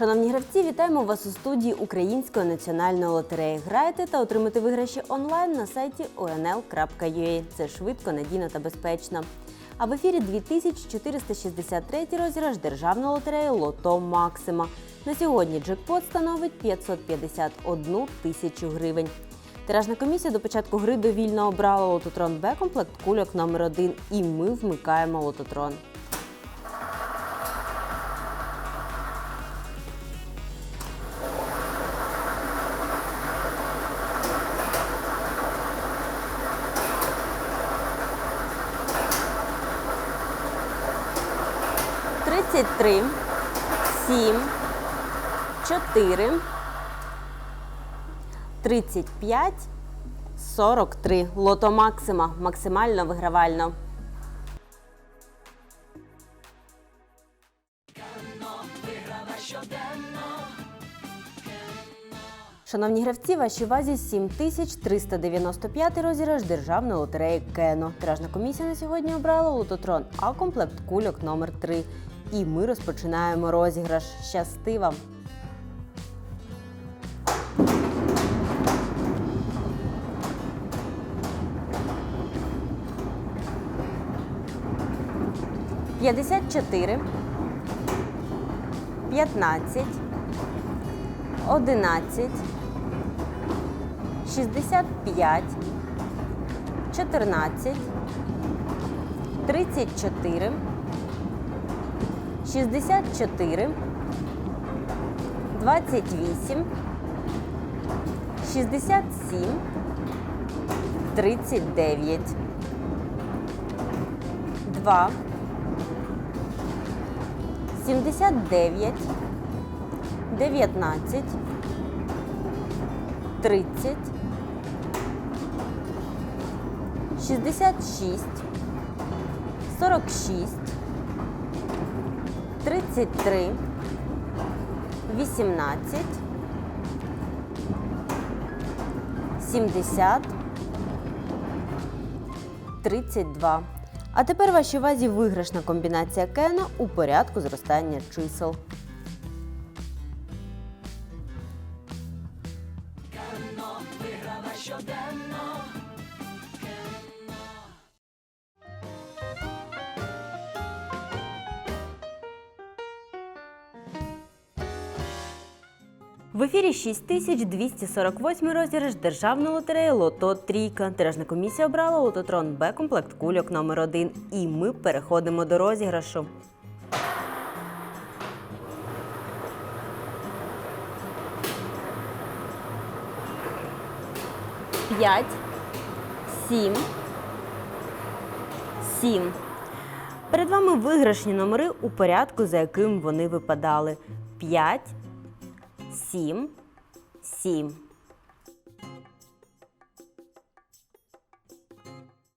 Шановні гравці, вітаємо вас у студії Української національної лотереї. Грайте та отримайте виграші онлайн на сайті onl.ua. Це швидко, надійно та безпечно. А в ефірі 2463 розіграш державної лотереї Лото Максима. На сьогодні джекпот становить 551 тисячу гривень. Тиражна комісія до початку гри довільно обрала лототрон Б комплект кульок номер 1 і ми вмикаємо лототрон. Тридцять три, сім, чотири, тридцять п'ять, сорок три. Лото Максима. Максимально вигравально. Шановні гравці, вашій увазі 7395 розіграш державної лотереї Кено. Тиражна комісія на сьогодні обрала лототрон А комплект кульок номер 3 І ми розпочинаємо розіграш. Щасти вам! П'ятдесят чотири, п'ятнадцять, одинадцять, шістдесят п'ять, чотирнадцять, тридцять чотири, шістдесят чотири, двадцять вісім, шістдесят сім, тридцять дев'ять, два. 79, 19, 30, 66, 46, 33, 18, 70, 32. А тепер вашій увазі виграшна комбінація Кена у порядку зростання чисел. В ефірі 6248 розіграш державної лотереї Лото Трійка. Тиражна комісія обрала лототрон Б комплект кульок номер 1 І ми переходимо до розіграшу. П'ять, сім, сім. Перед вами виграшні номери у порядку, за яким вони випадали. П'ять, сім, сім.